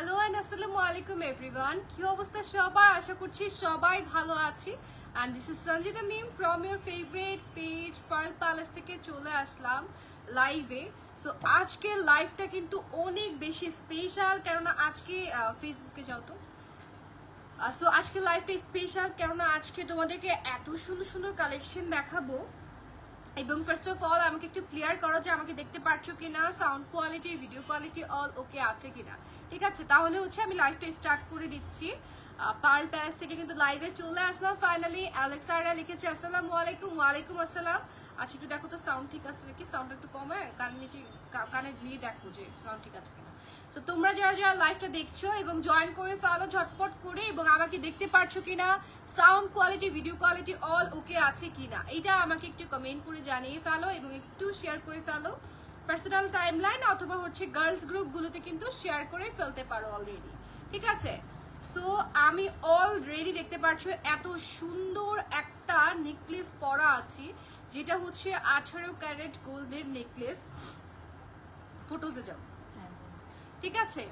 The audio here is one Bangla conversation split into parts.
হ্যালো অ্যান্ড আসসালামু আলাইকুম এভরিওয়ান কি অবস্থা সবার? আশা করছি সবাই ভালো আছি। And this is Sanjita Mim from your favourite page Pearl Palace থেকে চলে আসলাম লাইভে সো আজকে লাইভটা কিন্তু অনেক বেশি স্পেশাল কেননা আজকে ফেসবুকে যাও তো। সো আজকে লাইভটা স্পেশাল কেননা আজকে তোমাদেরকে এত সুন্দর সুন্দর কালেকশন দেখাবো। এবং ফার্স্ট অফ অল আমাকে একটু ক্লিয়ার করো যে আমাকে দেখতে পাচ্ছ কিনা sound quality video quality all okay আছে কিনা। ঠিক আছে? তাহলে হচ্ছে আমি লাইভটা স্টার্ট করে দিচ্ছি। পার্ল প্যালেস থেকে কিন্তু লাইভে চলে আসলাম ফাইনালি অ্যালেক্সারা লিখেছে, আসসালামু আলাইকুম, ওয়ালাইকুম আসসালাম। আচ্ছা একটু দেখো তো সাউন্ড ঠিক আছে নাকি? সাউন্ড একটু কমে? কান নিচে কানে দিয়ে দেখো যে সাউন্ড ঠিক আছে কিনা। তো তোমরা যারা যারা লাইভটা দেখছ এবং জয়েন করে ফেলো ঝটপট করে এবং আমাকে দেখতে পারছ কিনা sound quality video quality all okay আছে কিনা এটা আমাকে একটু কমেন্ট করে জানিয়ে ফেলো এবং একটু শেয়ার করে ফেলো। পার্সোনাল টাইমলাইন অথবা হচ্ছে গার্লস গ্রুপগুলোতে কিন্তু শেয়ার করে ফেলতে পারো অলরেডি ঠিক আছে? সো আমি অলরেডি দেখতে পাচ্ছ এত সুন্দর একটা নেকলেস পরা আছি, যেটা হচ্ছে আঠারো ক্যারেট গোল্ডের নেকলেস ফটোজে যাও। ঠিক আছে?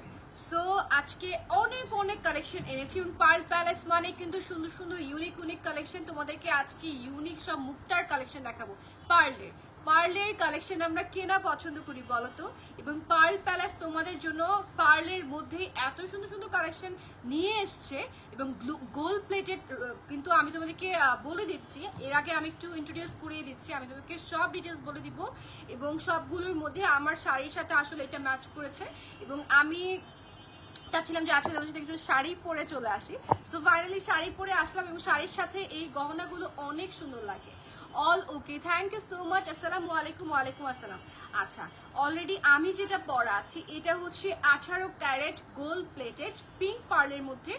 সো আজকে অনেক অনেক কালেকশন এনেছি এবং পার্ল প্যালেস মানে কিন্তু সুন্দর সুন্দর ইউনিক ইউনিক কালেকশন তোমাদেরকে আজকে ইউনিক সব মুক্তার কালেকশন দেখাবো পার্লের পার্লের কালেকশন আমরা কেনা পছন্দ করি বলতো? এবং পার্ল প্যালেস তোমাদের জন্য পার্লের মধ্যে এত সুন্দর সুন্দর কালেকশন নিয়ে এসছে এবং গোল্ড প্লেটেড কিন্তু আমি তোমাদেরকে বলে দিচ্ছি, এর আগে আমি একটু ইন্ট্রোডিউস করিয়ে দিচ্ছি, আমি তোমাদেরকে সব ডিটেলস বলে দিব এবং সবগুলোর মধ্যে আমার শাড়ির সাথে আসলে এটা ম্যাচ করেছে এবং আমি চাচ্ছিলাম যে আজকে তোমার সাথে একটু শাড়ি পরে চলে আসি। সো ফাইনালি শাড়ি পরে আসলাম এবং শাড়ির সাথে এই গহনাগুলো অনেক সুন্দর লাগে। All okay thank you so much আসসালামু আলাইকুম ওয়ালাইকুম আসসালাম আচ্ছা অলরেডি আমি যেটা পরা আছি এটা হচ্ছে আঠারো ক্যারেট গোল্ড প্লেটেড পিঙ্ক পার্লের মধ্যে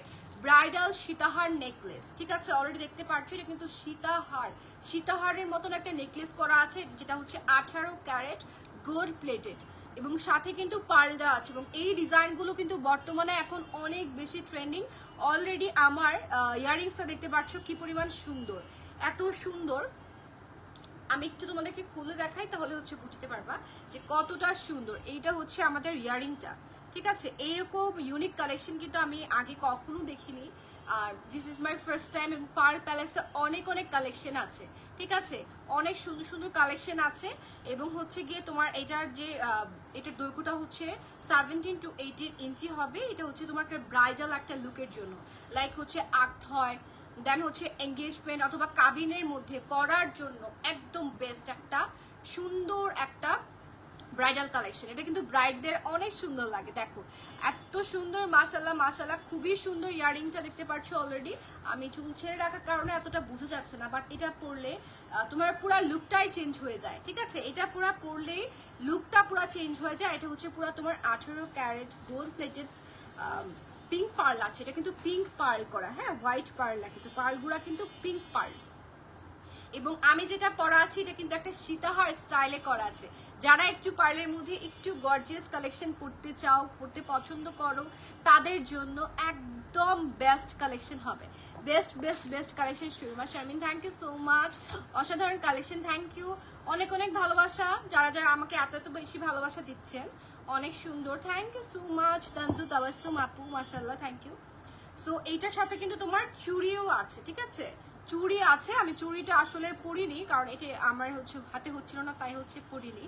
ব্রাইডাল সীতাহার নেকলেস ঠিক আছে অলরেডি দেখতে পাচ্ছ এটা কিন্তু সীতাহার সীতাহারের মতন একটা নেকলেস করা আছে, যেটা হচ্ছে আঠারো ক্যারেট গোল্ড প্লেটেড এবং সাথে কিন্তু দেওয়া আছে, এবং এই ডিজাইনগুলো কিন্তু বর্তমানে এখন অনেক বেশি ট্রেন্ডিং অলরেডি আমার ইয়ারিংসটা দেখতে পাচ্ছ কি পরিমাণ সুন্দর। এত সুন্দর আমি একটু তোমাদেরকে খুলে দেখাই, তাহলে হচ্ছে বুঝতে পারবা যে কতটা সুন্দর। এইটা হচ্ছে আমাদের ইয়ারিংটা, ঠিক আছে? এইরকম ইউনিক কালেকশন কিন্তু আমি আগে কখনো দেখিনি। আর this is my first time এবং পার্ল প্যালেসে অনেক অনেক কালেকশন আছে, ঠিক আছে? অনেক সুন্দর সুন্দর কালেকশন আছে। এবং হচ্ছে গিয়ে তোমার এটার যে এটার দৈর্ঘ্যটা হচ্ছে সেভেন্টিন টু এইটিন ইঞ্চি হবে। এটা হচ্ছে তোমার ব্রাইডাল একটা লুকের জন্য। লাইক হচ্ছে আক্ত হয় দেন হচ্ছে এঙ্গেজমেন্ট অথবা কাবিনের মধ্যে পরার জন্য একদম বেস্ট একটা, সুন্দর একটা ব্রাইডাল কালেকশন এটা কিন্তু ব্রাইডদের অনেক সুন্দর লাগে, দেখো। এত সুন্দর মাসাল্লাহ মাসাল্লাহ খুবই সুন্দর ইয়ারিংটা দেখতে পাচ্ছ অলরেডি আমি চুল ছেড়ে রাখার কারণে এতটা বোঝা যাচ্ছে না বাট এটা পরলে তোমার পুরা লুকটাই চেঞ্জ হয়ে যায়, ঠিক আছে? এটা পুরা পরলেই লুকটা পুরা চেঞ্জ হয়ে যায়। এটা হচ্ছে পুরা তোমার আঠেরো carat gold plated pink pearl আছে, এটা কিন্তু পিঙ্ক পার্ল করা হ্যাঁ হোয়াইট পার্ল না কিন্তু পার্লগুলা কিন্তু পিঙ্ক পার্ল এবং আমি যেটা পরা আছি, এটা কিন্তু একটা সীতাহার স্টাইলে করা আছে। যারা একটু পার্লের মধ্যে একটু গর্জিয়াস কালেকশন পড়তে চাও, পড়তে পছন্দ করো, তাদের জন্য একদম বেস্ট কালেকশন হবে। Best best best collection Surma Sharmin thank you so much অসাধারণ কালেকশন থ্যাংক ইউ অনেক অনেক ভালোবাসা, যারা যারা আমাকে এত এত বেশি ভালোবাসা দিচ্ছেন। অনেক সুন্দর। Thank you so much Tanju Tabassum আপু মাশাল্লাহ থ্যাংক ইউ সো এইটার সাথে কিন্তু তোমার চুড়িও আছে, ঠিক আছে? চুড়ি আছে, আমি চুড়িটা আসলে পরিনি, কারণ এটা আমার হচ্ছে হাতে হচ্ছিল না, তাই হচ্ছে পরিনি।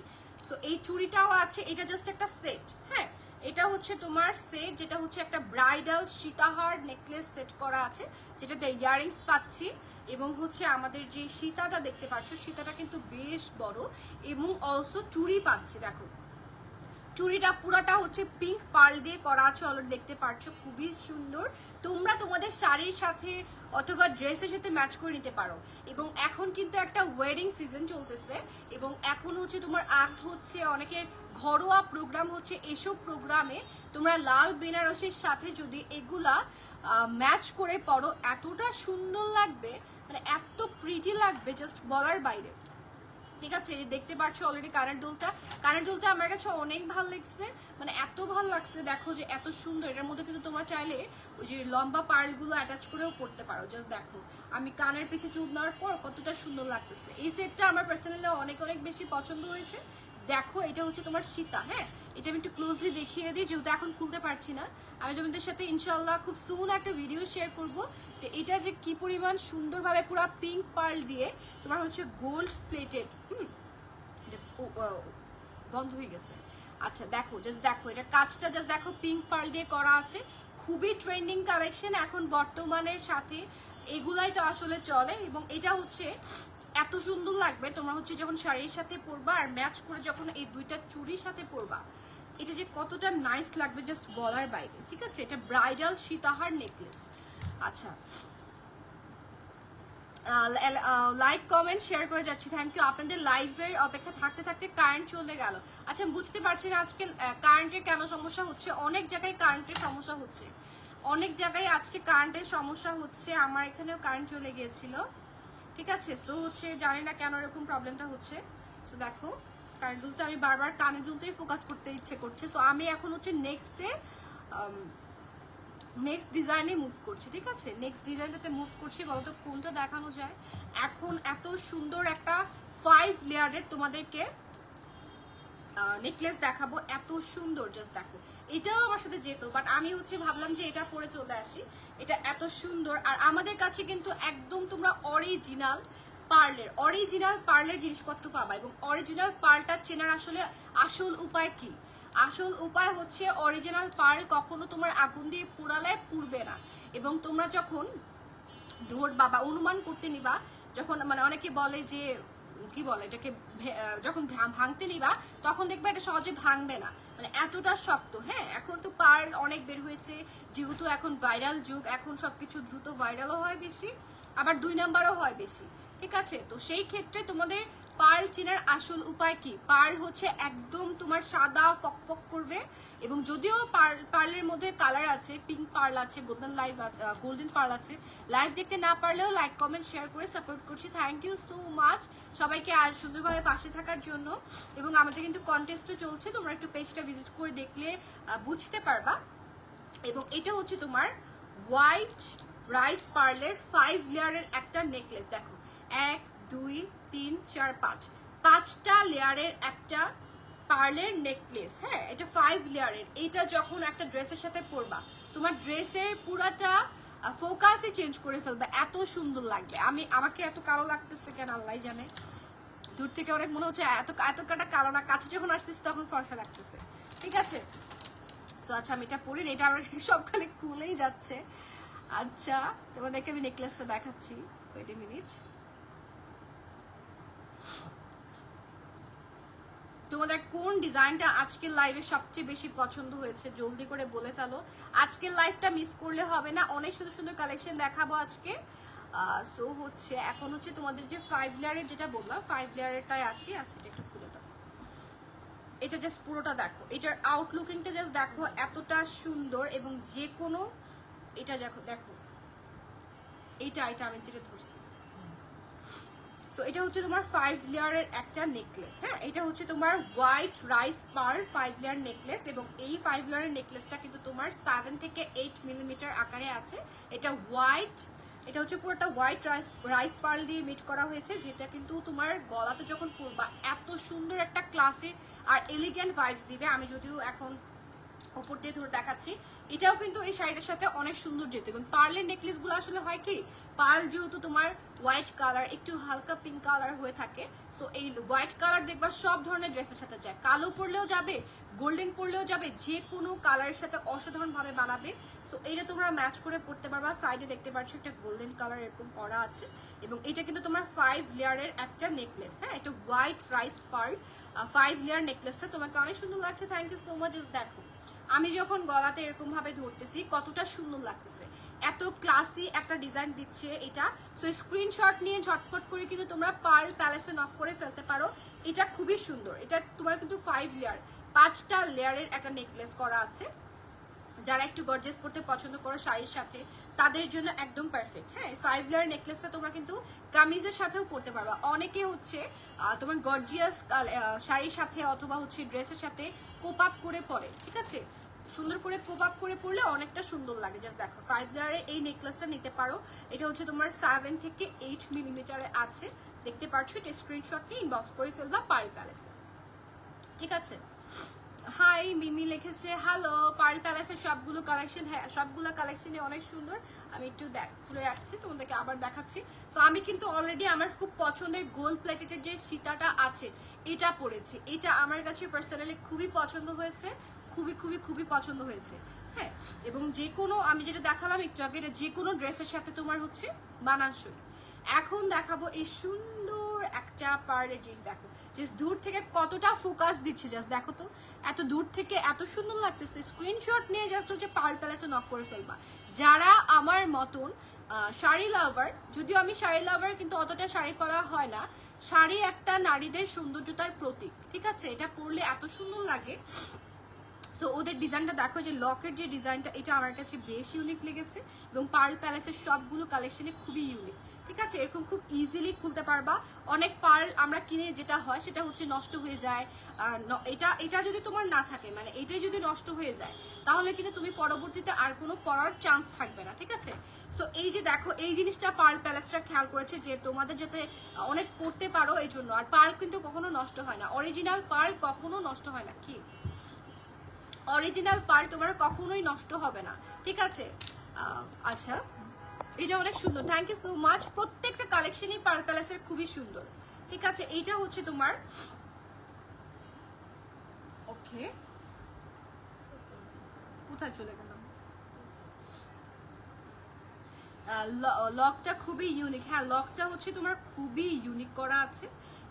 সো এই চুড়িটাও আছে, এটা জাস্ট একটা সেট হ্যাঁ? এটা হচ্ছে তোমার সেট যেটা হচ্ছে একটা ব্রাইডাল সীতাহার নেকলেস সেট করা আছে, যেটাতে ইয়ারিংস পাচ্ছি, এবং হচ্ছে আমাদের যে সীতাটা দেখতে পাচ্ছ, সীতাটা কিন্তু বেশ বড়, এবং অলসো চুড়ি পাচ্ছি, দেখো। চুড়িটা পুরাটা হচ্ছে পিঙ্ক পার্ল দিয়ে করা আছে অলরেডি দেখতে পাচ্ছ খুবই সুন্দর। তোমরা তোমাদের শাড়ির সাথে অথবা ড্রেসের সাথে ম্যাচ করে নিতে পারো। এবং এখন কিন্তু একটা ওয়েডিং সিজন চলতেছে, এবং এখন হচ্ছে তোমার আর্ট হচ্ছে, অনেকের ঘরোয়া প্রোগ্রাম হচ্ছে, এসব প্রোগ্রামে তোমরা লাল বেনারসের সাথে যদি এগুলা ম্যাচ করে পড়ো এতটা সুন্দর লাগবে মানে এত প্রিটি লাগবে জাস্ট বলার বাইরে। ঠিক আছে, দেখতে পাচ্ছ অলরেডি কানের দুলটা। কানের দুলটা আমার কাছে অনেক ভালো লাগছে। মানে এত ভালো লাগছে, দেখো যে এত সুন্দর। এটার মধ্যে কিন্তু তোমরা চাইলে ওই যে লম্বা পার্লগুলো অ্যাটাচ করেও করতে পারো জাস্ট দেখো। আমি কানের পিছে চুল নেওয়ার পর কতটা সুন্দর লাগতেছে। এই সেটটা আমার পার্সোনালি অনেক অনেক বেশি পছন্দ হয়েছে। দেখো, এটা হচ্ছে তোমার সীতা হ্যাঁ? এটা আমি একটু ক্লোজলি দেখিয়ে দিই, যেহেতু এখন খুলতে পারছি না। আমি তোমাদের সাথে ইনশাল্লাহ খুব সুন একটা ভিডিও শেয়ার করব, যে এটা যে কি পরিমাণ সুন্দরভাবে পুরো পিঙ্ক পার্ল দিয়ে তোমার হচ্ছে গোল্ড প্লেটেড হুম? বন্ধ হয়ে গেছে। আচ্ছা দেখো জাস্ট দেখো, এটা কাজটা জাস্ট দেখো পিঙ্ক পার্ল দিয়ে করা আছে। খুবই ট্রেন্ডিং কালেকশন এখন বর্তমানের সাথে। এগুলাই তো আসলে চলে, এবং এটা হচ্ছে এত সুন্দর লাগবে। তোমার হচ্ছে যখন শাড়ির সাথে পরবা আর ম্যাচ করে যখন এই দুইটা চুড়ির সাথে পরবা, এটা যে কতটা নাইস লাগবে জাস্ট বলার বাইরে, ঠিক আছে? এটা ব্রাইডাল সীতাহার নেকলেস আচ্ছা। লাইক কমেন্ট শেয়ার করে যাচ্ছি। থ্যাংক ইউ আপনাদের লাইভের অপেক্ষা থাকতে থাকতে কারেন্ট চলে গেল। আচ্ছা আমি বুঝতে পারছি না আজকে কারেন্টের কেন সমস্যা হচ্ছে। অনেক জায়গায় কারেন্টের সমস্যা হচ্ছে। অনেক জায়গায় আজকে কারেন্টের সমস্যা হচ্ছে। আমার এখানেও কারেন্ট চলে গিয়েছিল। ঠিক আছে সো হচ্ছে জানি না কেন এরকম প্রবলেমটা হচ্ছে। সো দেখো, কানের দুলতে আমি বারবার কানের দুলতেই ফোকাস করতে ইচ্ছে করছে। সো আমি এখন হচ্ছে নেক্সটে নেক্সট ডিজাইনে মুভ করছি, ঠিক আছে? নেক্সট ডিজাইনটাতে মুভ করছি, বলতো কোনটা দেখানো যায়? এখন এত সুন্দর একটা ফাইভ লেয়ারের তোমাদেরকে নেকলেস দেখাবো। এত সুন্দর জাস্ট দেখো। এটাও আমার সাথে যেত বাট আমি হচ্ছে ভাবলাম যে এটা পরে চলে আসি। এটা এত সুন্দর। আর আমাদের কাছে কিন্তু একদম তোমরা অরিজিনাল পার্লের অরিজিনাল পার্লের জিনিসপত্র পাবা এবং অরিজিনাল পার্লটা চেনার আসলে আসল উপায় কি? আসল উপায় হচ্ছে অরিজিনাল পার্ল কখনো তোমার আগুন দিয়ে পুরালে পুড়বে না। এবং তোমরা যখন ধর বাবা, অনুমান করতে নিবা, যখন মানে অনেকে বলে যে কি বলে এটাকে যখন ভাঙতে নিবা, তখন দেখবে এটা সহজে ভাঙবে না। মানে এতটা শক্ত হ্যাঁ? এখন তো পার্ল অনেক বের হয়েছে, যেহেতু এখন ভাইরাল যুগ, এখন সবকিছু দ্রুত ভাইরালও হয় বেশি, আবার দুই নাম্বারও হয় বেশি। ঠিক আছে, তো সেই ক্ষেত্রে তোমাদের পার্ল চেনার আসল উপায় কি? পার্ল হচ্ছে একদম তোমার সাদা ফকফক করবে এবং যদিও পার্ল- পার্লের মধ্যে কালার আছে পিঙ্ক পার্ল আছে গোল্ডেন লাইভ গোল্ডেন পার্ল আছে লাইভ দেখতে না পারলেও লাইক কমেন্ট শেয়ার করে সাপোর্ট করছি। থ্যাংক ইউ সো মাচ সবাইকে আজ সুন্দরভাবে পাশে থাকার জন্য এবং আমাদের কিন্তু কন্টেস্টও চলছে, তোমরা একটু পেজটা ভিজিট করে দেখলে বুঝতে পারবা। এবং এটা হচ্ছে তোমার হোয়াইট রাইস পার্লের ফাইভ লেয়ারের একটা নেকলেস দেখো। এক, দুই, তিন, চার, পাঁচ। পাঁচটা লেয়ারের একটা পার্লের নেকলেস হ্যাঁ এটা ফাইভ লেয়ারের। এইটা যখন একটা ড্রেসের সাথে পরবা, তোমার ড্রেসের পুরাটা ফোকাসই চেঞ্জ করে ফেলবে। এত সুন্দর লাগবে। আমি, আমাকে এত কালো লাগতেছে কেন আল্লাহ জানে। দূর থেকে অনেক মনে হচ্ছে, এত এত কাটা কালো না, কাছে যখন আসতেছে তখন ফর্সা লাগতেছে। ঠিক আছে? তো আচ্ছা আমি এটা পরি এটা আমার সব খালি খুলেই যাচ্ছে। আচ্ছা তোমাদেরকে আমি নেকলেসটা দেখাচ্ছি। ওয়েট মিনিট তোমাদের কোন ডিজাইনটা আজকের লাইভে সবচেয়ে বেশি পছন্দ হয়েছে? জলদি করে বলে ফেলো। আজকের লাইভটা মিস করলে হবে না। অনেক সুন্দর সুন্দর কালেকশন দেখাবো আজকে। সো হচ্ছে, এখন হচ্ছে তোমাদের যে ফাইভ লেয়ারের যেটা বললাম ফাইভ লেয়ারেরটাই আসি। আচ্ছা এটা একটু খুলে দাও। এটা জাস্ট পুরোটা দেখো। এটার আউটলুকিংটা জাস্ট দেখো এতটা সুন্দর এবং যে কোনো এটা দেখো দেখো। এইটা এটা আমি যেটা ধরছি। সো এটা হচ্ছে তোমার ফাইভ লেয়ারের একটা নেকলেস হ্যাঁ? এটা হচ্ছে তোমার white rice pearl five layer necklace এবং এই ফাইভ লেয়ারের নেকলেসটা কিন্তু তোমার সেভেন থেকে এইট মিলিমিটার আকারে আছে। এটা হোয়াইট এটা হচ্ছে পুরোটা হোয়াইট রাইস রাইস পার্ল দিয়ে মিট করা হয়েছে, যেটা কিন্তু তোমার গলাতে যখন পরবা, এত সুন্দর একটা ক্লাসের আর এলিগেন্ট ভাইবস দিবে। আমি যদিও এখন ওপর দিয়ে ধরে দেখাচ্ছি। এটাও কিন্তু এই শাড়িটার সাথে অনেক সুন্দর যেত। এবং পার্লের নেকলেসগুলো আসলে হয় কি, পার্ল যেহেতু তোমার হোয়াইট কালার একটু হালকা পিঙ্ক কালার হয়ে থাকে সো এই হোয়াইট কালার দেখবা সব ধরনের ড্রেসের সাথে যায়। কালো পরলেও যাবে গোল্ডেন পরলেও যাবে, যে কোনো কালারের সাথে অসাধারণ ভাবে বানাবে। সো এইটা তোমরা ম্যাচ করে পড়তে পারবা। সাইডে দেখতে পাচ্ছ একটা গোল্ডেন কালার এরকম করা আছে। এবং এটা কিন্তু তোমার ফাইভ লেয়ারের একটা নেকলেস হ্যাঁ? এটা white rice pearl five layer নেকলেসটা তোমাকে অনেক সুন্দর লাগছে। থ্যাংক ইউ সো মাচ দেখো। আমি যখন গলাতে এরকম ভাবে ধরতেছি, কতটা সুন্দর লাগতেছে। এত ক্লাসি একটা ডিজাইন দিচ্ছে এটা। সো স্ক্রিনশট নিয়ে ঝটপট করে কিন্তু তোমরা পার্ল প্যালেসে নক করে ফেলতে পারো। এটা খুবই সুন্দর। এটা তোমার কিন্তু ফাইভ লেয়ার পাঁচটা লেয়ারের একটা নেকলেস করা আছে। যারা একটু গর্জেস পড়তে পছন্দ করো শাড়ির সাথে, তাদের জন্য একদম পারফেক্ট হ্যাঁ ফাইভ লেয়ার নেকলেসটা তোমরা কিন্তু কামিজের সাথেও পরতে পারবা। অনেকে হচ্ছে তোমার গর্জিয়াস শাড়ির সাথে অথবা হচ্ছে ড্রেসের সাথে কোপ আপ করে পরে, ঠিক আছে? সুন্দর করে কোপ আপ করে পড়লে অনেকটা সুন্দর লাগে জাস্ট দেখো। ফাইভ লেয়ারের এই নেকলেসটা নিতে পারো। এটা হচ্ছে তোমার সেভেন থেকে এইট মিলিমিটারে আছে। দেখতে পাচ্ছ এটা স্ক্রিনশট নিয়ে ইনবক্স করে ফেলবা পার প্যালেসে ঠিক আছে? হাই মিমি লিখেছে হ্যালো পার্ল প্যালেসের সবগুলো কালেকশন হ্যাঁ সবগুলো কালেকশনই অনেক সুন্দর। আমি একটু দেখ তুলে রাখছি, তোমাদেরকে আবার দেখাচ্ছি। তো আমি কিন্তু অলরেডি আমার খুব পছন্দের গোল্ড প্লেটেটের যে সীতাটা আছে, এটা পরেছি। এটা আমার কাছে পার্সোনালি খুবই পছন্দ হয়েছে। খুবই খুবই খুবই পছন্দ হয়েছে। হ্যাঁ এবং যে কোনো, আমি যেটা দেখালাম একটু আগে যে কোনো ড্রেসের সাথে তোমার হচ্ছে মানানসই। এখন দেখাবো এই সুন্দর একটা পার্লে জিনিস দেখো। জাস্ট দূর থেকে কতটা ফোকাস দিচ্ছে জাস্ট দেখো তো। এত দূর থেকে এত সুন্দর লাগতেছে। স্ক্রিনশট নিয়ে জাস্ট হচ্ছে পার্ল প্যালেসে নক করে ফেলবা। যারা আমার মতন শাড়ি লাভার যদিও আমি শাড়ি লাভার কিন্তু অতটা শাড়ি পরা হয় না, শাড়ি একটা নারীদের সৌন্দর্যতার প্রতীক, ঠিক আছে? এটা পরলে এত সুন্দর লাগে। সো ওদের ডিজাইনটা দেখো যে লকের যে ডিজাইনটা, এটা আমার কাছে বেশ ইউনিক লেগেছে এবং পার্ল প্যালেসের সবগুলো কালেকশনে খুবই ইউনিক ঠিক আছে? এরকম খুব ইজিলি খুলতে পারবা। অনেক পার্ল আমরা কিনে যেটা হয়, সেটা হচ্ছে নষ্ট হয়ে যায়। এটা এটা যদি তোমার না থাকে মানে এটাই যদি নষ্ট হয়ে যায়, তাহলে কিন্তু তুমি পরবর্তীতে আর কোনো পড়ার চান্স থাকবে না, ঠিক আছে? সো এই যে দেখো, এই জিনিসটা পার্ল প্যালেসটা খেয়াল করেছে যে তোমাদের যাতে অনেক পড়তে পারো এই জন্য আর পার্ল কিন্তু কখনো নষ্ট হয় না। অরিজিনাল পার্ল কখনো নষ্ট হয় না, কি? অরিজিনাল পার্ট তোমার কখনোই নষ্ট হবে না। ঠিক আছে? আচ্ছা। এটা অনেক সুন্দর। থ্যাংক ইউ সো মাচ প্রত্যেকটা কালেকশনই পার্ল প্যালেসের খুবই সুন্দর। ঠিক আছে? এইটা হচ্ছে তোমার ওকে। কোথায় চলে গেলাম? লকটা খুবই ইউনিক হ্যাঁ লকটা হচ্ছে তোমার খুবই ইউনিক করা আছে।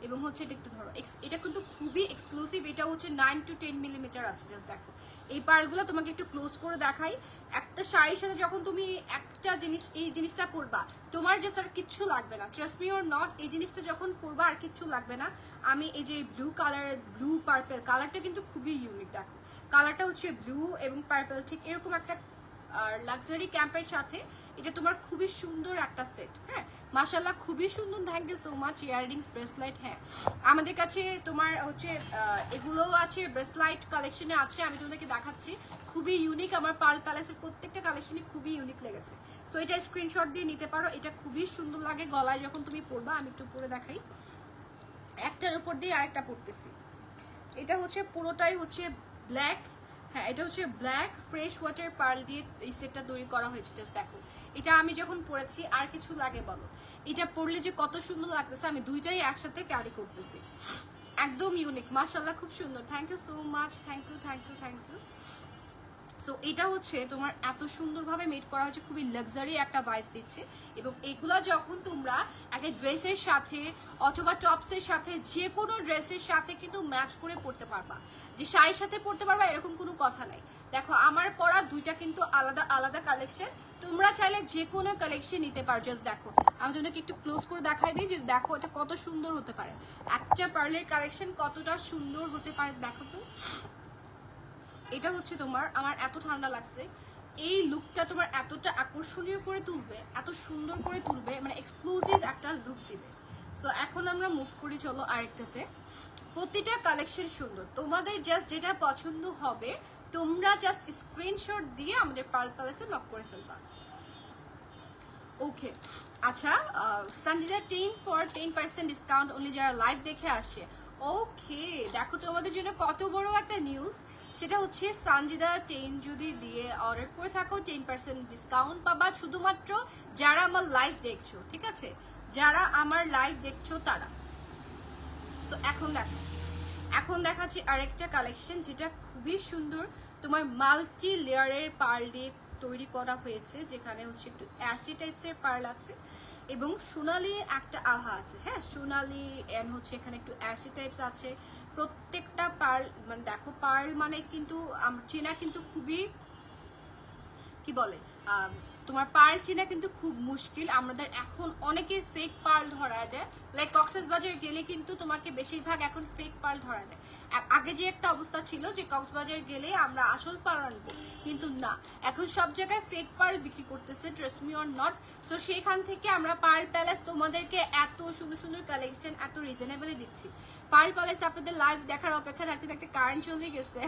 এবং হচ্ছে এটা একটু ধরো এটা কিন্তু খুবই এক্সক্লুসিভ এটা হচ্ছে নাইন টু টেন মিলিমিটার আছে জাস্ট দেখো। এই পার্টগুলো তোমাকে একটু ক্লোজ করে দেখাই। একটা শাড়ির সাথে যখন তুমি একটা জিনিস, এই জিনিসটা পরবা, তোমার জাস্ট আর কিচ্ছু লাগবে না। ট্রাস্ট মি ওর নট এই জিনিসটা যখন পরবা আর কিচ্ছু লাগবে না। আমি এই যে ব্লু কালারের ব্লু পার্পেল কালারটা কিন্তু খুবই ইউনিক দেখো। কালারটা হচ্ছে ব্লু এবং পার্পেল ঠিক এরকম একটা আর লাক্সারি ক্যাম্পের সাথে এটা তোমার খুবই সুন্দর একটা সেট হ্যাঁ? মাশাল্লাহ খুবই সুন্দর thank you so much earrings bracelet হ্যাঁ। আমাদের কাছে তোমার হচ্ছে এগুলোও আছে ব্রেসলাইট কালেকশনে আছে, আমি তোমাদেরকে দেখাচ্ছি। খুবই ইউনিক আমার পাল প্যালেসের প্রত্যেকটা কালেকশনই খুবই ইউনিক লেগেছে। সো এটা স্ক্রিনশট দিয়ে নিতে পারো, এটা খুবই সুন্দর লাগে গলায় যখন তুমি পরবা, আমি একটু পরে দেখাই। একটার উপর দিয়ে আরেকটা পরতেছি। এটা হচ্ছে, পুরোটাই হচ্ছে ব্ল্যাক হ্যাঁ এটা হচ্ছে ব্ল্যাক ফ্রেশ ওয়াটার পার্ল দিয়ে এই সেটটা তৈরি করা হয়েছে জাস্ট দেখো। এটা আমি যখন পরেছি, আর কিছু লাগে বলো? এটা পরলে যে কত সুন্দর লাগতেছে, আমি দুইটাই একসাথে ক্যারি করতেছি। একদম ইউনিক মাশাল্লাহ খুব সুন্দর। Thank you so much thank you thank you thank you so এটা হচ্ছে তোমার এত সুন্দরভাবে মেড করা হচ্ছে খুবই লাক্সারি একটা ভাইব দিচ্ছে। এবং এগুলা যখন তোমরা একটা ড্রেসের সাথে অথবা টপসের সাথে যে কোনো ড্রেসের সাথে কিন্তু ম্যাচ করে পড়তে পারবা। যে শাড়ির সাথে পড়তে পারবা, এরকম কোনো কথা নাই। দেখো, আমার পরা দুইটা কিন্তু আলাদা আলাদা কালেকশন তোমরা চাইলে যে কোনো কালেকশন নিতে পারো জাস্ট দেখো। আমি তোমাদেরকে একটু ক্লোজ করে দেখাই দিই, যে দেখো এটা কত সুন্দর হতে পারে। একটা পার্লের কালেকশন কতটা সুন্দর হতে পারে, দেখো তো। এটা হচ্ছে তোমার, আমার এত ঠান্ডা লাগছে। এই লুকটা তোমার এতটা আকর্ষণীয় করে তুলবে, এত সুন্দর করে তুলবে মানে এক্সক্লুসিভ একটা লুক দিবে। সো এখন আমরা মুভ করি, চলো আরেকটাতে। প্রতিটা কালেকশন সুন্দর। তোমাদের জাস্ট যেটা পছন্দ হবে, তোমরা জাস্ট স্ক্রিনশট দিয়ে আমাদের পার্ল প্যালেসে লক করে ফেলবা। ওকে আচ্ছা Sanjida ten for ten percent discount only যারা লাইভ দেখে আসে। ওকে দেখো তোমাদের জন্য কত বড় একটা নিউজ সেটা হচ্ছে সানজিদা চেইন যদি দিয়ে অর্ডার করে থাকো টেন পার্সেন্ট ডিসকাউন্ট পাবা। শুধুমাত্র যারা আমার লাইভ দেখছ, ঠিক আছে? যারা আমার লাইভ দেখছ, তারা। সো এখন দেখো। এখন দেখাচ্ছি আরেকটা কালেকশন যেটা খুবই সুন্দর। তোমার মাল্টি লেয়ারের পার্ল দিয়ে তৈরি করা হয়েছে, যেখানে হচ্ছে একটু অ্যাশি টাইপসের পার্ল আছে এবং সোনালি একটা আভা আছে হ্যাঁ? সোনালি অ্যান্ড হচ্ছে এখানে একটু অ্যাশি টাইপস আছে। প্রত্যেকটা পার্ল মানে দেখো পার্ল মানে কিন্তু চেনা কিন্তু খুবই, কি বলে তোমার পার্ল চেনা কিন্তু খুব মুশকিল। আমাদের এখন অনেকে ফেক পার্ল ধরা দেয়। লাইক কক্সেস বাজার গেলে কিন্তু তোমাকে বেশিরভাগ এখন ফেক পার্ল ধরা দেয়। আগে যে একটা অবস্থা ছিল যে কক্সবাজার গেলে আমরা আসল পার্ল আনব, কিন্তু না। এখন সব জায়গায় ফেক পার্ল বিক্রি করতেছে trust me or not so সেখান থেকে আমরা পার্ল প্যালেস তোমাদেরকে এত সুন্দর সুন্দর কালেকশন এত রিজনেবলি দিচ্ছি। পার্ল প্যালেস আপনাদের লাইভ দেখার অপেক্ষা থাকতে থাকতে কারেন্ট চলে গেছে।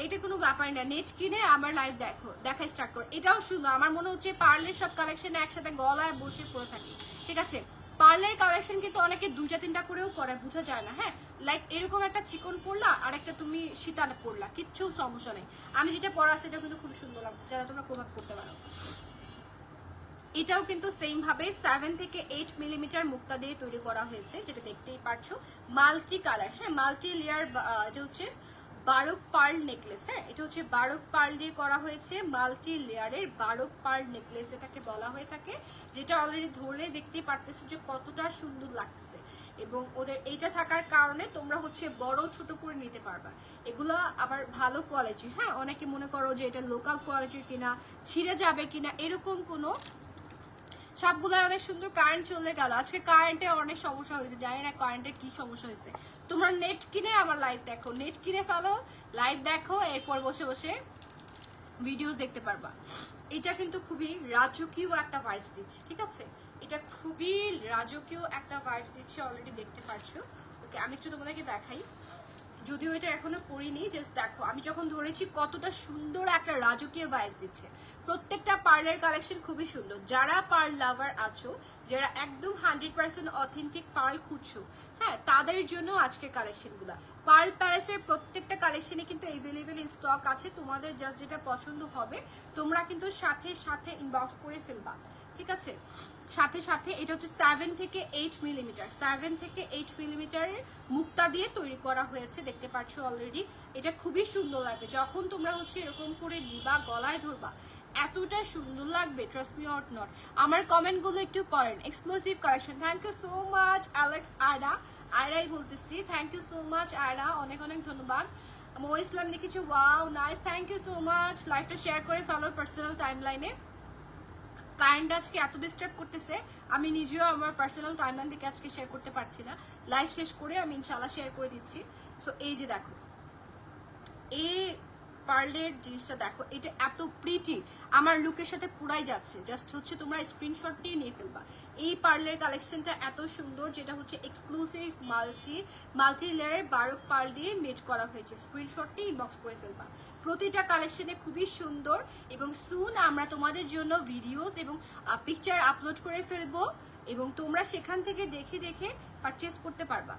এইটা কোনো ব্যাপার না। নেট কিনে আমার লাইভ দেখো দেখা স্টার্ট করো। এটাও সুন্দর আমার মনে হচ্ছে পার্লের সব কালেকশন একসাথে গলায় বসে পড়ে থাকি। ঠিক আছে? পার্লের কালেকশন কিন্তু অনেকে দুইটা, তিনটা করেও পরে, বোঝা যায় না হ্যাঁ? লাইক এরকম একটা চিকন পড়লা আর একটা তুমি সীতানে পরলা কিচ্ছু সমস্যা নেই। আমি যেটা পরা সেটা কিন্তু খুব সুন্দর লাগছে, যেটা তোমরা কোভাব করতে পারো। এটাও কিন্তু সেম ভাবে সেভেন থেকে এইট মিলিমিটার মুক্তা দিয়ে তৈরি করা হয়েছে, যেটা দেখতেই পারছ। মাল্টি কালার হ্যাঁ মাল্টি লেয়ার এটা হচ্ছে বারক পার্ল নেকলেস হ্যাঁ? এটা হচ্ছে বারক পার্ল দিয়ে করা হয়েছে, মাল্টি লেয়ারের বারক পার্ল নেকলেস এটাকে বলা হয়ে থাকে, যেটা অলরেডি ধরে দেখতেই পারতেছো যে কতটা সুন্দর লাগতেছে। এবং ওদের এইটা থাকার কারণে তোমরা হচ্ছে বড় ছোট করে নিতে পারবা। এগুলো আবার ভালো কোয়ালিটি হ্যাঁ? অনেকে মনে করো যে এটা লোকাল কোয়ালিটির কিনা, ছিঁড়ে যাবে কিনা, এরকম কোনো সবগুলো অনেক সুন্দর কারেন্ট চলে গেল। আজকে কারেন্টে অনেক সমস্যা হয়েছে। জানি না কারেন্টের কি সমস্যা হয়েছে। তোমরা নেট কিনে আমার লাইভ দেখো। নেট কিনে ফেলো লাইভ দেখো, এরপর বসে বসে ভিডিও দেখতে পারবা। এটা কিন্তু খুবই রাজকীয় একটা ভাইব দিচ্ছে, ঠিক আছে? এটা খুবই রাজকীয় একটা ভাইব দিচ্ছে অলরেডি দেখতে পারছ। ওকে আমি একটু তোমাদেরকে দেখাই। যদিও এটা এখনও পড়িনি জাস্ট দেখো, আমি যখন ধরেছি কতটা সুন্দর একটা রাজকীয় ভাইব দিচ্ছে। প্রত্যেকটা পার্লার কালেকশন খুবই সুন্দর। যারা পার্ল লাভার আছো, যারা একদম হান্ড্রেড পার্সেন্ট অথেন্টিক পার্ল খুঁজছো হ্যাঁ তাদের জন্য আজকের কালেকশনগুলো পার্ল প্যালেসের প্রত্যেকটা কালেকশনে কিন্তু এভেলেবেল স্টক আছে, তোমাদের জাস্ট যেটা পছন্দ হবে, তোমরা কিন্তু সাথে সাথে ইনবক্স করে ফেলবা। ঠিক আছে? সাথে সাথে এটা হচ্ছে সেভেন থেকে এইট মিলিমিটার সেভেন থেকে এইট মিলিমিটারের মুক্তা দিয়ে তৈরি করা হয়েছে, দেখতে পাচ্ছ অলরেডি এটা খুবই সুন্দর লাগবে। যখন তোমরা হচ্ছে এরকম করে নিবা, গলায় ধরবা, এতটা সুন্দর লাগবে ট্রাস্ট মি অর নট আমার কমেন্টগুলো একটু পড়েন। Exclusive collection thank you so much Alex Ayra আয়রাই বলতেছি। Thank you so much Ayra অনেক অনেক ধন্যবাদ। মো ইসলাম লিখেছে wow nice thank you so much লাইফটা শেয়ার করে ফেলো পার্সোনাল টাইম লাইনে কারেন্ট আজকে এত ডিস্টার্ব করতেছে, আমি নিজেও আমার পার্সোনাল টাইমলাইন থেকে আজকে শেয়ার করতে পারছি না। লাইভ শেষ করে আমি ইনশাল্লাহ শেয়ার করে দিচ্ছি। সো এই যে দেখো, এই পার্লের জিনিসটা দেখো, এটা এত প্রিটি আমার লুকের সাথে পুরাই যাচ্ছে। জাস্ট হচ্ছে তোমরা স্ক্রিনশট দিয়ে নিয়ে ফেলবা। এই পার্লের কালেকশনটা এত সুন্দর, যেটা হচ্ছে এক্সক্লুসিভ মাল্টি মাল্টি লেয়ারের বারক পার্ল দিয়ে মেড করা হয়েছে। স্ক্রিনশটটি ইনবক্স করে ফেলবা। প্রতিটা কালেকশনে খুবই সুন্দর এবং সুন আমরা তোমাদের জন্য ভিডিওস এবং পিকচার আপলোড করে ফেলব এবং তোমরা সেখান থেকে দেখে দেখে পারচেস করতে পারবা।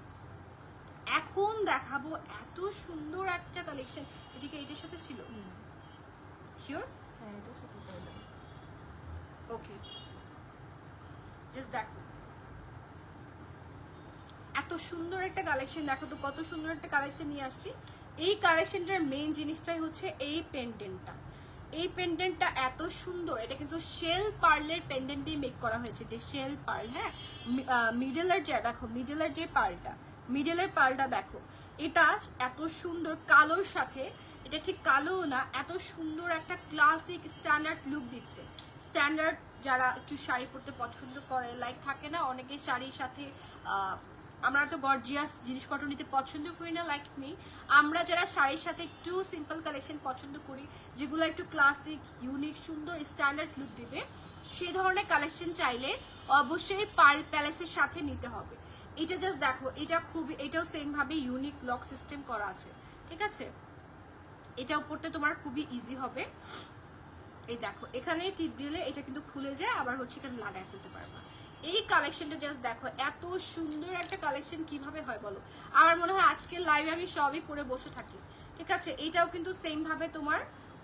এখন দেখাবো এত সুন্দর একটা কালেকশন এটিকে এটার সাথে ছিল? শিওর। ওকে জাস্ট দেখো। এত সুন্দর একটা কালেকশন দেখো তো কত সুন্দর একটা কালেকশন নিয়ে আসছি। এই কালেকশনটার মেইন জিনিসটাই হচ্ছে এই পেন্ডেন্টটা এই পেন্ডেন্টটা এত সুন্দর, এটা কিন্তু শেল পার্লের পেন্ডেন্ট দিয়ে মেক করা হয়েছে, যে শেল পার্ল হ্যাঁ? মিডলের যে, দেখো মিডলের যে পার্লটা মিডলের পার্লটা দেখো, এটা এত সুন্দর কালোর সাথে, এটা ঠিক কালো না, এত সুন্দর একটা ক্লাসিক স্ট্যান্ডার্ড লুক দিচ্ছে। স্ট্যান্ডার্ড যারা একটু শাড়ি পরতে পছন্দ করে লাইক থাকে না, অনেকে শাড়ির সাথে আমরা তো গর্জিয়াস জিনিসপত্র নিতে পছন্দ করি না লাইক মি আমরা যারা শাড়ির সাথে একটু সিম্পল কালেকশন পছন্দ করি, যেগুলো একটু ক্লাসিক ইউনিক সুন্দর স্ট্যান্ডার্ড লুক দেবে সেই ধরনের কালেকশন চাইলে অবশ্যই পার্ল প্যালেসের সাথে নিতে হবে। এটা জাস্ট দেখো, এটা খুবই, এটাও সেম ভাবে ইউনিক লক সিস্টেম করা আছে, ঠিক আছে? এটা পড়তে তোমার খুবই ইজি হবে। এই দেখো, এখানে টিপ দিলে এটা কিন্তু খুলে যায়, আবার হচ্ছে এখানে লাগায় ফেলতে পারবা। এই কালেকশনটা জাস্ট দেখো, এত সুন্দর একটা কালেকশন কীভাবে হয় বলো? আমার মনে হয় আজকের লাইভে আমি সবই পরে বসে থাকি, ঠিক আছে? এইটাও কিন্তু সেম ভাবে তোমার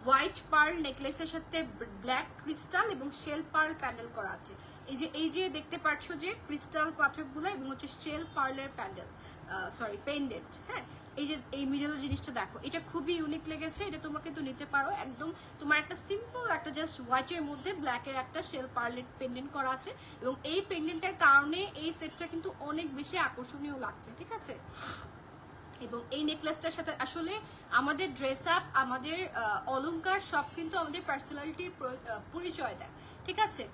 হোয়াইট পার্ল নেকলেসের সাথে ব্ল্যাক ক্রিস্টাল এবং শেল পার্ল প্যান্ডেল করা আছে। এই যে এই যে দেখতে পাচ্ছ যে ক্রিস্টাল পাথরগুলো এবং হচ্ছে শেল পার্লের প্যান্ডেল সরি পেন্ডেন্ট হ্যাঁ? এই যে, এই মিডলের জিনিসটা দেখো, এটা খুবই ইউনিক লেগেছে, এটা তোমরা কিন্তু নিতে পারো। একদম তোমার একটা সিম্পল একটা জাস্ট হোয়াইটের মধ্যে ব্ল্যাকের একটা শেল পার্লেট পেন্ডেন্ট করা আছে এবং এই পেন্ডেন্টের কারণে এই সেটটা কিন্তু অনেক বেশি আকর্ষণীয় লাগছে, ঠিক আছে? এবং এই নেকলেসটার সাথে আসলে আমাদের ড্রেস আপ আমাদের অলংকার সব কিন্তু আমাদের পার্সোনালিটির পরিচয় দেয়, ঠিক আছে?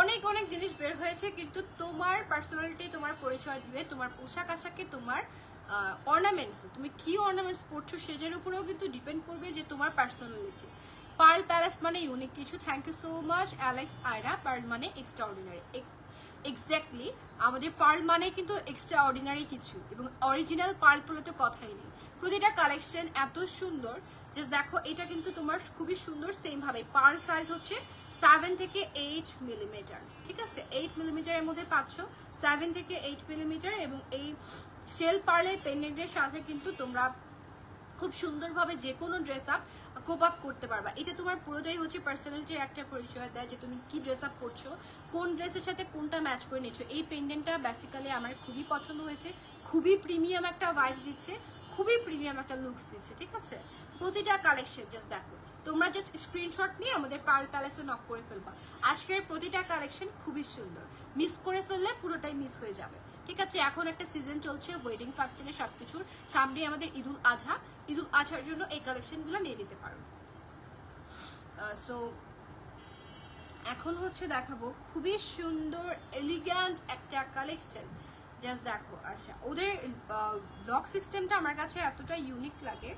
অনেক অনেক জিনিস বের হয়েছে, কিন্তু তোমার পার্সোনালিটি তোমার পরিচয় দিবে, তোমার পোশাক আশাকে তোমার অর্নামেন্টস তুমি কি অর্নামেন্টস পড়ছো সেটার উপরেও কিন্তু ডিপেন্ড করবে যে তোমার পার্সোনালিটি পার্ল প্যালেস মানে ইউনিক কিছু। Thank you so much Alex Ayra pearl মানে এক্সট্রা অর্ডিনারি এক্স্যাক্টলি আমাদের পার্ল মানে কিন্তু এক্সট্রা অর্ডিনারি কিছু এবং অরিজিনাল পার্ল পুরো তো কথাই নেই। প্রতিটা কালেকশন এত সুন্দর জাস্ট দেখো, এটা কিন্তু তোমার খুবই সুন্দর সেম ভাবে। পার্ল সাইজ হচ্ছে সেভেন থেকে এইট মিলিমিটার ঠিক আছে? এইট মিলিমিটারের মধ্যে পাচ্ছ। সেভেন থেকে এইট মিলিমিটার এবং এই শেল পার্লের পেন্ডেন্টের সাথে কিন্তু তোমরা খুব সুন্দরভাবে যে কোনো ড্রেস আপ কোপ আপ করতে পারবা। এটা তোমার পুরোটাই হচ্ছে পার্সোনালিটির একটা পরিচয় দেয় যে তুমি কি ড্রেস আপ করছ, কোন ড্রেসের সাথে কোনটা ম্যাচ করে নিচ্ছ এই পেন্ডেন্টটা বেসিক্যালি আমার খুবই পছন্দ হয়েছে, খুবই প্রিমিয়াম একটা ভাইব দিচ্ছে, খুবই প্রিমিয়াম একটা লুকস দিচ্ছে, ঠিক আছে? প্রতিটা কালেকশন জাস্ট দেখো, তোমরা জাস্ট স্ক্রিনশট নিয়ে আমাদের পার্ল প্যালেসে নক করে ফেলবা। আজকের প্রতিটা কালেকশন খুবই সুন্দর। মিস করে ফেললে পুরোটাই মিস হয়ে যাবে। ঠিক আছে, এখন একটা সিজন চলছে ওয়েডিং ফাংশনে সবকিছুর। সামনে আমাদের ঈদুল আজহা। ঈদুল আজহার জন্য এই কালেকশনগুলো নিয়ে নিতে পারো। সো এখন হচ্ছে দেখাবো খুবই সুন্দর এলিগ্যান্ট একটা কালেকশন জাস্ট দেখো আচ্ছা ওদের লক সিস্টেমটা আমার কাছে এতটা ইউনিক লাগে।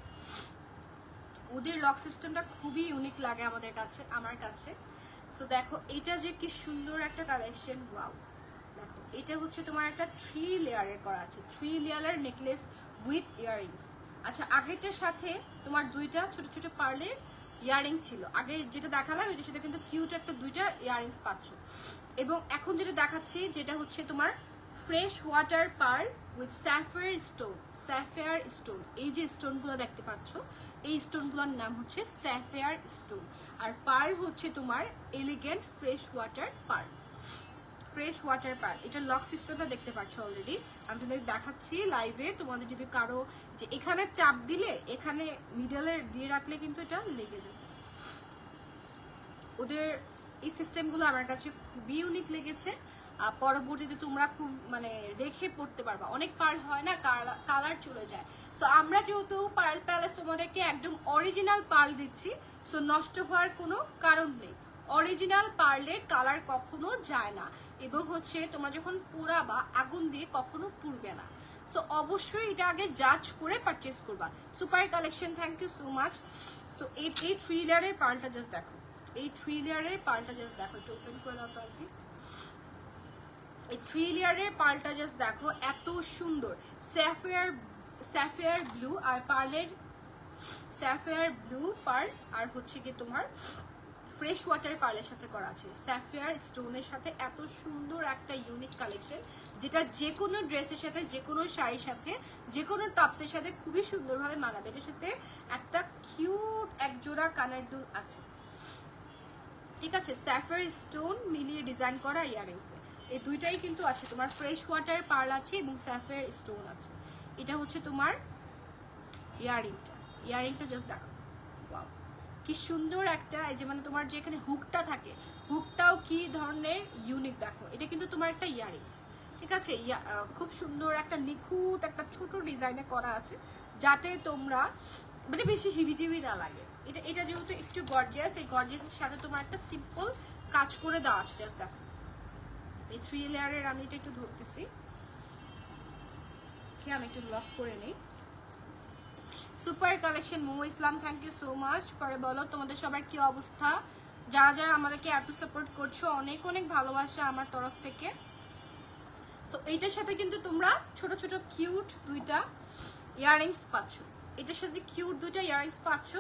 ওদের লক সিস্টেমটা খুবই ইউনিক লাগে আমাদের কাছে, আমার কাছে। সো দেখো এটা যে কি সুন্দর একটা কালেকশন ওয়াও এটা হচ্ছে তোমার একটা থ্রি লেয়ারের করা আছে। থ্রি লেয়ারের নেকলেস উইথ ইয়াররিংস আচ্ছা আগেরটার সাথে তোমার দুইটা ছোট ছোট পার্লের ইয়ারিং ছিল। আগে যেটা দেখালাম, এটা সেটা কিন্তু কিউট একটা দুইটা ইয়ারিংস পাচ্ছ। এবং এখন যেটা দেখাচ্ছি, যেটা হচ্ছে তোমার freshwater pearl with sapphire stone sapphire stone এই যে স্টোনগুলো দেখতে পাচ্ছ, এই স্টোনগুলোর নাম হচ্ছে স্যাফেয়ার স্টোন আর পার্ল হচ্ছে তোমার elegant freshwater pearl freshwater pearl এটা লক সিস্টেমটা দেখতে পাচ্ছ অলরেডি আমি তোমাদের দেখাচ্ছি লাইভে তোমাদের যদি কারও যে এখানে চাপ দিলে, এখানে মিডলে দিয়ে রাখলে কিন্তু এটা লেগে যাবে ওদের এই সিস্টেমগুলো আমার কাছে খুবই ইউনিক লেগেছে। আর পরবর্তীতে তোমরা খুব মানে রেখে পড়তে পারবা। অনেক পার্ল হয় না কালার চলে যায়। সো আমরা যেহেতু পার্ল প্যালেস তোমাদেরকে একদম অরিজিনাল পার্ল দিচ্ছি সো নষ্ট হওয়ার কোনো কারণ নেই। অরিজিনাল পার্লের কালার কখনো যায় না। এবং হচ্ছে তোমরা যখন পোড়াবা আগুন দিয়ে কখনো পুড়বে না। সো অবশ্যই এটা আগে জাজ করে পারচেস করবা। Super collection thank you so much so এই এই থ্রি লেয়ারের পার্লটা জাস্ট দেখো। এই থ্রি লেয়ারের পার্লটা জাস্ট দেখো। একটু ওপেন করে দাও তো আর কি। এই থ্রি লেয়ারের পার্লটা জাস্ট দেখো। এত সুন্দর। স্যাফেয়ার স্যাফেয়ার ব্লু আর পার্লের স্যাফেয়ার ব্লু পার্ল আর হচ্ছে কি তোমার ফ্রেশ ওয়াটার পার্লের সাথে করা আছে। স্যাফেয়ার স্টোনের সাথে এত সুন্দর একটা ইউনিক কালেকশন যেটা যে কোনো ড্রেসের সাথে যে কোনো শাড়ির সাথে যে কোনো টপসের সাথে খুবই সুন্দরভাবে মানাবে। এটার সাথে একটা কিউট এক জোড়া কানের দুল আছে। ঠিক আছে স্যাফার স্টোন মিলিয়ে ডিজাইন করা ইয়ারিংসে এই দুইটাই কিন্তু আছে। তোমার ফ্রেশ ওয়াটার পার্ল আছে এবং স্যাফার স্টোন আছে। এটা হচ্ছে তোমার ইয়ারিংটা ইয়ারিংটা জাস্ট দেখো কি সুন্দর একটা, এই যে মানে তোমার যে এখানে হুকটা থাকে হুকটাও কি ধরনের ইউনিক দেখো, এটা কিন্তু তোমার একটা ইয়ারিংস ঠিক আছে? খুব সুন্দর একটা নিখুঁত একটা ছোট ডিজাইনে করা আছে, যাতে তোমরা মানে বেশি হিবিজিবি না লাগে। এটা এটা যেহেতু একটু গর্জিয়াস এই গর্জিয়াসের সাথে তোমার একটা সিম্পল কাজ করে দেওয়া আছে জাস্ট দেখো। এই থ্রি লেয়ারের আমি এটা একটু ধরতেছি। আমি একটু লক করে নিই। Super collection Momo Islam thank you so much পরে বলো, তোমাদের সবার কি অবস্থা? যারা যারা আমাদেরকে এত সাপোর্ট করছ, অনেক অনেক ভালোবাসা আমার তরফ থেকে। সো এইটার সাথে কিন্তু তোমরা ছোট ছোট কিউট দুইটা ইয়াররিংস পাচ্ছ। এটার সাথে কিউট দুইটা ইয়াররিংস পাচ্ছ।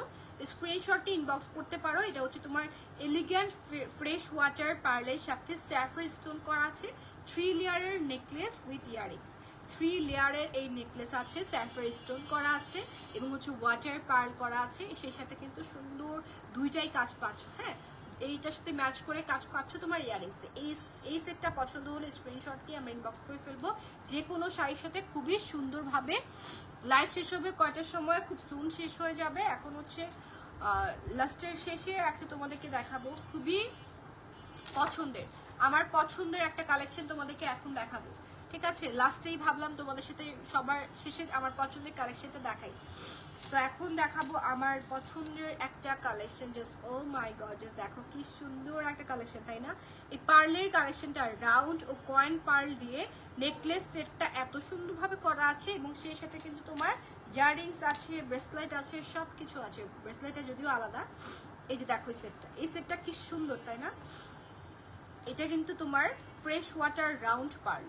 স্ক্রিনশটটি ইনবক্স করতে পারো। এটা হচ্ছে তোমার এলিগ্যান্ট ফ্রেশ ওয়াটার পার্লের সাথে স্যাফার স্টোন করা আছে। থ্রি লেয়ারের নেকলেস উইথ ইয়াররিংস থ্রি লেয়ারের এই নেকলেস আছে, স্যাফার স্টোন করা আছে এবং হচ্ছে ওয়াটার পার্ল করা আছে। সেই সাথে কিন্তু সুন্দর দুইটাই কাজ পাচ্ছ হ্যাঁ? এইটার সাথে ম্যাচ করে কাজ পাচ্ছ তোমার ইয়ারিংসে এই এই সেটটা পছন্দ হলে স্ক্রিনশটটি আমরা ইনবক্স করে ফেলব। যে কোনো শাড়ির সাথে খুবই সুন্দরভাবে লাইভ শেষ হবে, কয়টার সময়? খুব সুন শেষ হয়ে যাবে। এখন হচ্ছে লাস্টের শেষে একটা তোমাদেরকে দেখাবো। খুবই পছন্দের। আমার পছন্দের একটা কালেকশন তোমাদেরকে এখন দেখাবো। ঠিক আছে লাস্টেই ভাবলাম তোমাদের সাথে সবার শেষে আমার পছন্দের কালেকশনটা দেখাই। সো এখন দেখাবো আমার পছন্দের একটা collection just oh my God just দেখো কি সুন্দর একটা কালেকশন তাই না? এই পার্লের কালেকশনটা রাউন্ড ও কয়েন পার্ল দিয়ে নেকলেস সেটটা এত সুন্দরভাবে করা আছে এবং সেই সাথে কিন্তু তোমার ইয়াররিংস আছে ব্রেসলেট আছে সব কিছু আছে ব্রেসলেটটা যদিও আলাদা, এই যে দেখো এই সেটটা এই সেটটা কি সুন্দর, তাই না? এটা কিন্তু তোমার freshwater round pearl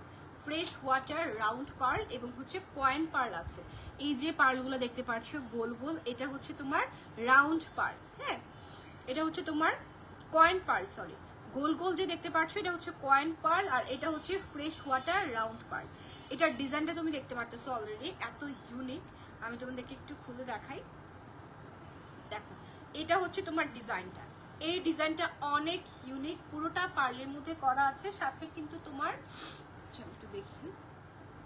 freshwater round pearl এবং হচ্ছে কয়েন পার্ল আছে। এই যে পার্লগুলো দেখতে পাচ্ছ, গোল গোল, এটা হচ্ছে তোমার রাউন্ড পার্ল হ্যাঁ? এটা হচ্ছে তোমার কয়েন পার্ল, সরি। গোল গোল যে দেখতে পাচ্ছ, এটা হচ্ছে কয়েন পার্ল আর এটা হচ্ছে ফ্রেশ ওয়াটার রাউন্ড পার্ল। এটার ডিজাইনটা তুমি দেখতে পারতেছো অলরেডি এত ইউনিক আমি তোমাদেরকে একটু খুলে দেখাই। দেখো, এটা হচ্ছে তোমার ডিজাইনটা। এই ডিজাইনটা অনেক ইউনিক পুরোটা পার্লের মধ্যে করা আছে, সাথে কিন্তু তোমার দেখি।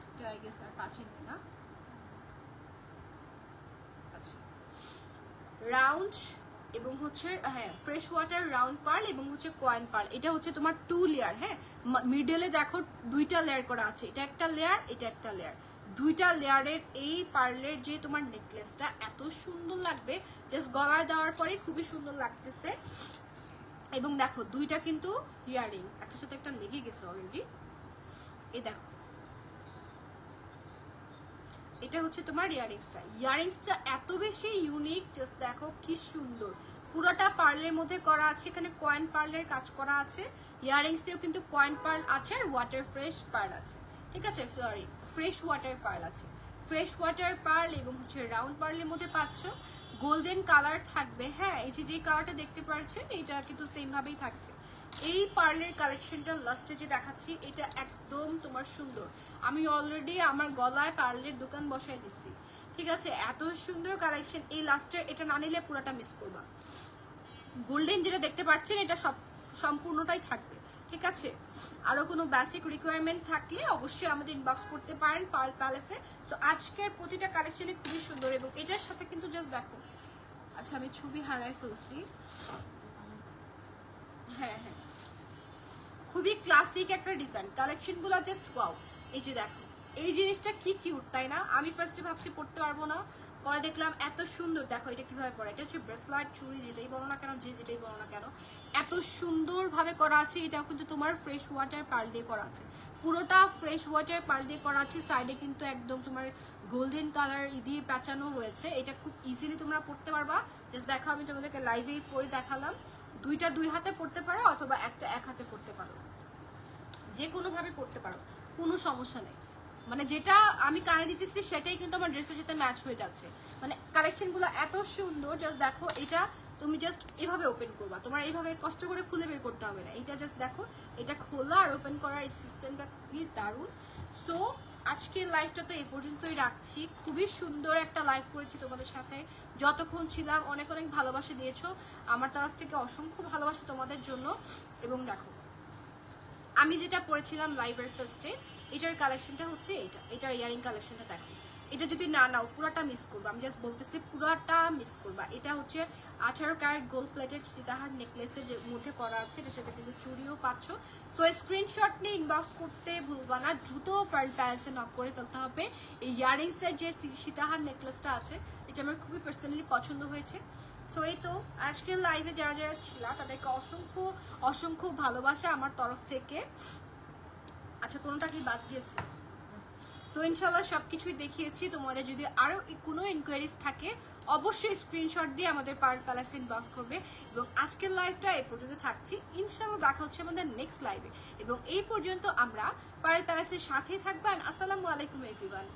এটা গেস আর পাঠাইনি না। আচ্ছা। রাউন্ড এবং হচ্ছে হ্যাঁ ফ্রেশ ওয়াটার রাউন্ড পার্ল এবং হচ্ছে কয়েন পার্ল এটা হচ্ছে তোমার টু লেয়ার হ্যাঁ? মিডলে দেখো দুইটা লেয়ার করা আছে। এটা একটা লেয়ার এটা একটা লেয়ার দুইটা লেয়ারের এই পার্লের যে তোমার নেকলেসটা এত সুন্দর লাগবে। জাস্ট গলায় দেওয়ার পরে খুবই সুন্দর লাগতেছে। এবং দেখো, দুইটা কিন্তু ইয়ারিং একটার সাথে একটা লেগে গেছে অলরেডি এই দেখো। এটা হচ্ছে তোমার ইয়ারিংসটা। ইয়ারিংসটা এত বেশি ইউনিক জাস্ট দেখো কি সুন্দর। পুরোটা পার্লের মধ্যে করা আছে, এখানে কয়েন পার্লের কাজ করা আছে। ইয়ারিংসেও কিন্তু কয়েন পার্ল আছে আর ওয়াটার ফ্রেশ পার্ল আছে। ঠিক আছে? সরি ফ্রেশ ওয়াটার পার্ল আছে। ফ্রেশ ওয়াটার পার্ল এবং হচ্ছে রাউন্ড পার্লের মধ্যে পাচ্ছ। গোল্ডেন কালার থাকবে হ্যাঁ এই যে যে কালারটা দেখতে পাচ্ছেন এটা কিন্তু সেম ভাবেই থাকছে। এই পার্লের কালেকশনটা লাস্টে যে দেখাচ্ছি, এটা একদম তোমার সুন্দর। আমি অলরেডি আমার গলায় পার্লের দোকান বসাই দিচ্ছি। ঠিক আছে? এত সুন্দর কালেকশন এই লাস্টে এটা না নিলে পুরোটা মিস করবা। গোল্ডেন যেটা দেখতে পাচ্ছেন, এটা সব, সম্পূর্ণটাই থাকবে। ঠিক আছে? আরও কোনো বেসিক রিকোয়ারমেন্ট থাকলে অবশ্যই আমাদের ইনবক্স করতে পারেন পার্ল প্যালেসে। সো আজকের প্রতিটা কালেকশনই খুবই সুন্দর এবং এটার সাথে কিন্তু জাস্ট দেখো। আচ্ছা আমি ছবি হারাই ফেলছি। হ্যাঁ হ্যাঁ। খুবই ক্লাসিক একটা ডিজাইন কালেকশনগুলো জাস্ট ওয়াও এই যে দেখো, এই জিনিসটা কি কিউট তাই না? আমি ফার্স্টে ভাবছি পড়তে পারব না, পরে দেখলাম এত সুন্দর, দেখো এটা কীভাবে পড়ে? এটা হচ্ছে ব্রেসলাইট চুড়ি, যেটাই বলো না কেন, যে যেটাই বলো না কেন, এত সুন্দরভাবে করা আছে, এটাও কিন্তু তোমার ফ্রেশ ওয়াটার পাল দিয়ে করা আছে। পুরোটা ফ্রেশ ওয়াটার পাল দিয়ে করা আছে সাইডে কিন্তু একদম তোমার গোল্ডেন কালার দিয়ে প্যাঁচানো রয়েছে। এটা খুব ইজিলি তোমরা পড়তে পারবা। জাস্ট দেখো, আমি তোমাদেরকে লাইভেই পরে দেখালাম। দুইটা দুই হাতে পড়তে পারো, অথবা একটা এক হাতে পড়তে পারো। যে কোনোভাবে পড়তে পারো, কোনো সমস্যা নেই। মানে যেটা আমি কানে দিতেছি, সেটাই কিন্তু আমার ড্রেসের সাথে ম্যাচ হয়ে যাচ্ছে। মানে কালেকশনগুলো এত সুন্দর জাস্ট দেখো, এটা তুমি জাস্ট এভাবে ওপেন করবা। তোমার এইভাবে কষ্ট করে খুলে বের করতে হবে না। এটা জাস্ট দেখো, এটা খোলা আর ওপেন করার সিস্টেমটা খুবই দারুণ। সো আজকের লাইফটা তো এই পর্যন্তই রাখছি। খুবই সুন্দর একটা লাইভ করেছি তোমাদের সাথে। যতক্ষণ ছিলাম, অনেক অনেক ভালোবাসা দিয়েছ। আমার তরফ থেকে অসংখ্য ভালোবাসা তোমাদের জন্য। এবং দেখো আমি যেটা পরেছিলাম লাইভের ফার্স্টে এটার কালেকশনটা হচ্ছে এটা এটার ইয়ারিং কালেকশনটা দেখো। এটা যদি না নাও, পুরাটা মিস করব। আমি জাস্ট বলতেছি পুরাটা মিস করবা। এটা হচ্ছে আঠারো ক্যারেট গোল্ড প্লেটেড সীতাহার নেকলেসের মধ্যে করা আছে, এটার সাথে কিন্তু চুড়িও পাচ্ছ। সো স্ক্রিনশট নিয়ে ইনবক্স করতে ভুলবা না, দ্রুত পার্ল প্যালেসে নক করে ফেলতে হবে। এই ইয়ারিংসের যে সীতাহার নেকলেসটা আছে, এটা আমার খুবই পার্সোনালি পছন্দ হয়েছে। সো এই তো আজকের লাইভে যারা যারা ছিল, তাদেরকে অসংখ্য অসংখ্য ভালোবাসা আমার তরফ থেকে। আচ্ছা কোনোটা কি বাদ গিয়েছে সো ইনশাল্লাহ সব কিছুই দেখিয়েছি। তোমাদের যদি আরও কোনো ইনকোয়ারিজ থাকে, অবশ্যই স্ক্রিনশট দিয়ে আমাদের পার্ল প্যালাস ইনবক্স করবে। এবং আজকের লাইভটা এই পর্যন্ত থাকছি। ইনশাল্লাহ দেখা হচ্ছে আমাদের নেক্সট লাইভে এবং এই পর্যন্ত আমরা পার্ল প্যালাসের সাথেই থাকবেন। আসসালামু আলাইকুম এভরিওয়ান